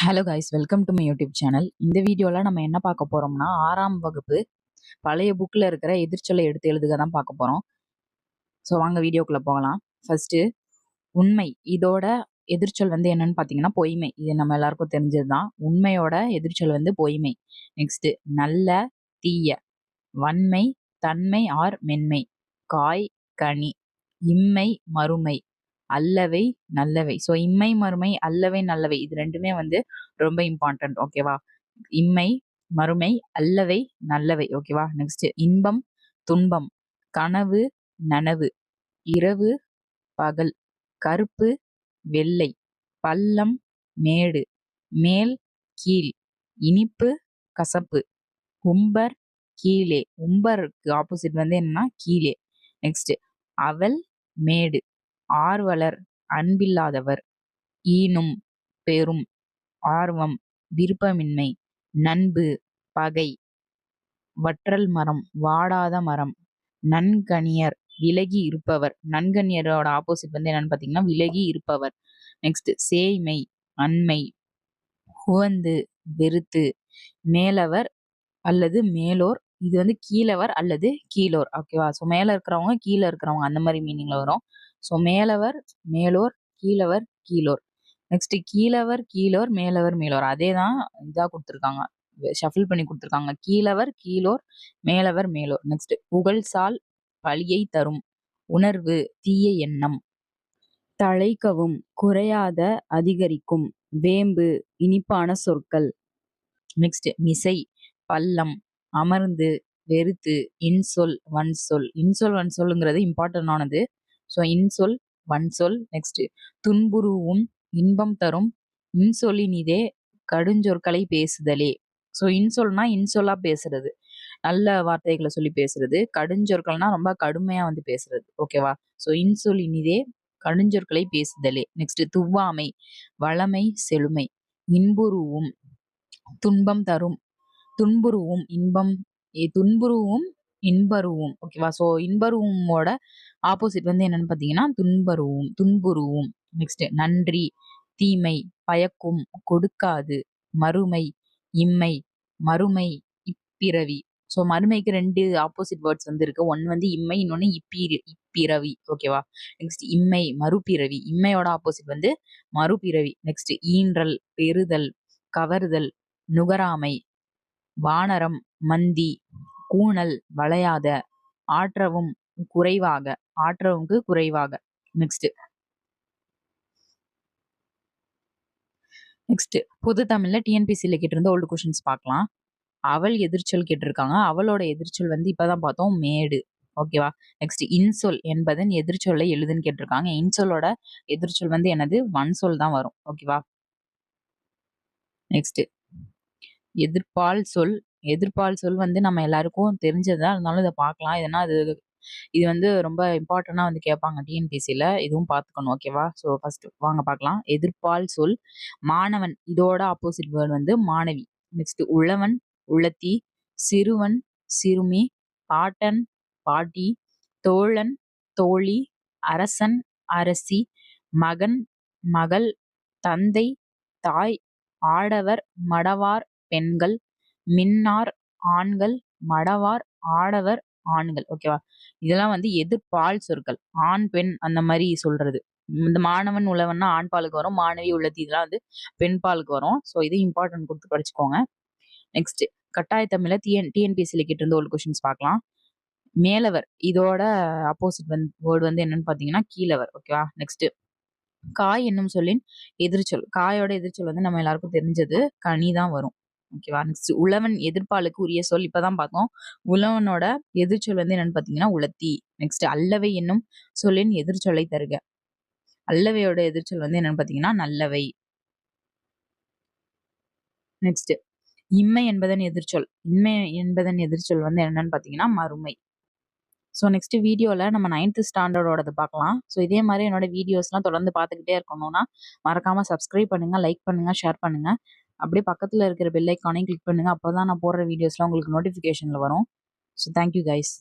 Hello guys welcome to my YouTube channel இந்த வீடியோவில் நம்ம என்ன பார்க்க போகிறோம்னா ஆறாம் வகுப்பு பழைய புக்கில் இருக்கிற எதிர்ச்சொலை எடுத்து எழுதுக தான் பார்க்க போகிறோம் ஸோ வாங்க வீடியோக்குள்ளே போகலாம். ஃபஸ்ட்டு உண்மை. இதோட எதிர்ச்சொல் வந்து என்னன்னு பார்த்தீங்கன்னா பொய்மை. இது நம்ம எல்லாருக்கும் தெரிஞ்சது தான் உண்மையோட எதிர்ச்சொல் வந்து பொய்மை. நெக்ஸ்ட்டு நல்ல தீய. வன்மை தன்மை ஆர் மென்மை. காய் கனி. இம்மை மறுமை. அல்லவை நல்லவை. ஸோ இம்மை மறுமை அல்லவை நல்லவை இது ரெண்டுமே வந்து ரொம்ப இம்பார்ட்டன்ட் ஓகேவா இம்மை மறுமை அல்லவை நல்லவை ஓகேவா நெக்ஸ்ட் இன்பம் துன்பம் கனவு நனவு இரவு பகல் கருப்பு வெள்ளை பள்ளம் மேடு மேல் கீழ் இனிப்பு கசப்பு உம்பர் கீழே. உம்பருக்கு ஆப்போசிட் வந்து என்னன்னா கீழே. நெக்ஸ்ட் அவல் மேடு. ஆர்வலர் அன்பில்லாதவர் ஈனும் பெரும் ஆர்வம் விருப்பமின்மை நண்பு பகை வற்றல் மரம் வாடாத மரம் நன்கணியர் விலகி இருப்பவர். நன்கணியரோட ஆப்போசிட் வந்து என்னன்னு பார்த்தீங்கன்னா விலகி இருப்பவர். நெக்ஸ்ட் சேய்மை அண்மை உவந்து வெறுத்து மேலவர் அல்லது மேலோர். இது வந்து கீழவர் அல்லது கீழோர். ஓகேவா ஸோ மேலே இருக்கிறவங்க கீழே இருக்கிறவங்க அந்த மாதிரி மீனிங்ல வரும். ஸோ மேலவர் மேலோர் கீழவர் கீழோர். நெக்ஸ்ட் கீழவர் கீழோர் மேலவர் மேலோர். அதே தான் இதாக கொடுத்துருக்காங்க. ஷஃபில் பண்ணி கொடுத்துருக்காங்க. கீழவர் கீழோர் மேலவர் மேலோர். நெக்ஸ்ட் புகழ்சால் பழியை தரும். உணர்வு தீய எண்ணம். தழைக்கவும் குறையாத அதிகரிக்கும். வேம்பு இனிப்பான சொற்கள். நெக்ஸ்ட் மிசை பள்ளம் அமர்ந்து வெறுத்து இன்சொல் வன்சொல். இன்சொல் வன்சொல்லுங்கிறது இம்பார்ட்டன்டானது ஸோ இன்சொல் வன்சொல் நெக்ஸ்ட் துன்புருவும் இன்பம் தரும் இன்சொலினிதே கடுஞ்சொற்களை பேசுதலே. ஸோ இன்சொல்னா இன்சொல்லா பேசுறது. நல்ல வார்த்தைகளை சொல்லி பேசுறது. கடுஞ்சொற்கள்னா ரொம்ப கடுமையா வந்து பேசுறது. ஓகேவா ஸோ இன்சொலினிதே கடுஞ்சொற்களை பேசுதலே. நெக்ஸ்ட் துவாமை வளமை செழுமை. இன்புருவும் துன்பம் தரும். துன்புருவும் இன்பம் துன்புருவும் இன்பருவும். ஓகேவா ஸோ இன்பருவோட ஆப்போசிட் வந்து என்னன்னு பார்த்தீங்கன்னா துன்பருவும் துன்புருவும். நெக்ஸ்ட் நன்றி தீமை பயக்கும் கொடுக்காது மறுமை இம்மை மறுமை இப்பிறவி. ஸோ மறுமைக்கு ரெண்டு ஆப்போசிட் வேர்ட்ஸ் வந்து இருக்கு ஒன் வந்து இம்மை இன்னொன்று இப்பீர் இப்பிறவி. ஓகேவா நெக்ஸ்ட் இம்மை மறுபிறவி. இம்மையோட ஆப்போசிட் வந்து மறுபிறவி. நெக்ஸ்ட் ஈன்றல் பெறுதல் கவருதல் நுகராமை வானரம் மந்தி கூணல் வளையாத ஆற்றவும் குறைவாக ஆற்றவுக்கு குறைவாக. நெக்ஸ்ட் நெக்ஸ்ட் பொது தமிழ்ல டிஎன்பிசியில கேட்டிருந்த ஓல்டு கொஷின்ஸ் பார்க்கலாம். அவள் எதிர்ச்சொல் கேட்டிருக்காங்க. அவளோட எதிர்ச்சொல் வந்து இப்பதான் பார்த்தோம் மேடு. ஓகேவா நெக்ஸ்ட் இன்சொல் என்பதன் எதிர்ச்சொல்லை எழுதுன்னு கேட்டிருக்காங்க. இன்சொலோட எதிர்ச்சொல் வந்து எனது வன்சொல் தான் வரும். ஓகேவா நெக்ஸ்ட் எதிர்ப்பால் சொல் எதிர்ப்பால் சொல் வந்து நம்ம எல்லாருக்கும் தெரிஞ்சதா இருந்தாலும் இதை பார்க்கலாம். இதனா அது இது வந்து ரொம்ப இம்பார்ட்டண்டாக வந்து கேட்பாங்க டிஎன்பிசியில் இதுவும் பார்த்துக்கணும் ஓகேவா ஸோ ஃபஸ்ட்டு வாங்க பார்க்கலாம். எதிர்ப்பால் சொல் மாணவன் இதோட ஆப்போசிட் வேர்டு வந்து மாணவி. நெக்ஸ்ட் உழவன் உளத்தி சிறுவன் சிறுமி பாட்டன் பாட்டி தோழன் தோழி அரசன் அரசி மகன் மகள் தந்தை தாய் ஆடவர் மடவார் பெண்கள் மின்னார் ஆண்கள் மடவார் ஆடவர் ஆண்கள். ஓகேவா இதெல்லாம் வந்து எதிர்பால் சொற்கள். ஆண் பெண் அந்த மாதிரி சொல்றது. இந்த மாணவன் உழவன்னா ஆண் பாலுக்கு வரும். மாணவி உள்ளது. இதெல்லாம் வந்து பெண் பாலுக்கு வரும். ஸோ இது இம்பார்ட்டன்ட் கொடுத்து படிச்சுக்கோங்க. நெக்ஸ்ட் கட்டாய தமிழ டிஎன் டிஎன்பிஎஸ்சியில் கேட்டிருந்த ஒரு கொஷின்ஸ் பார்க்கலாம். மேலவர் இதோட அப்போசிட் வந்து வேர்டு வந்து என்னன்னு பார்த்தீங்கன்னா கீழவர். ஓகேவா நெக்ஸ்ட் காய் என்னும் சொல்லின் எதிர்ச்சொல். காயோட எதிர்ச்சொல் வந்து நம்ம எல்லாருக்கும் தெரிஞ்சது கனி தான் வரும். ஓகேவா நெக்ஸ்ட் உழவன் எதிர்ப்பாளுக்கு உரிய சொல் இப்பதான் பார்த்தோம். உழவனோட எதிர்ச்சொல் வந்து என்னன்னு பாத்தீங்கன்னா உலத்தி. நெக்ஸ்ட் அல்லவை என்னும் சொல்லின் எதிர்ச்சொல்லை தருக. அல்லவையோட எதிர்ச்சொல் வந்து என்னன்னு பாத்தீங்கன்னா நல்லவை. நெக்ஸ்ட் இம்மை என்பதன் எதிர்ச்சொல். இன்மை என்பதன் எதிர்ச்சொல் வந்து என்னன்னு பாத்தீங்கன்னா மறுமை. ஸோ நெக்ஸ்ட் வீடியோவில் நம்ம நைன்த் ஸ்டாண்டர்டோடது பார்க்கலாம். ஸோ இதே மாதிரி என்னோட வீடியோஸ்லாம் தொடர்ந்து பார்த்துக்கிட்டே இருக்கணும்னா மறக்காமல் சப்ஸ்கிரைப் பண்ணுங்கள் லைக் பண்ணுங்கள் ஷேர் பண்ணுங்கள் அப்படியே பக்கத்தில் இருக்கிற பெல் ஐக்கானையும் கிளிக் பண்ணுங்கள் அப்போ தான் நான் போடுற வீடியோஸ்லாம் உங்களுக்கு நோட்டிஃபிகேஷனில் வரும். So thank you guys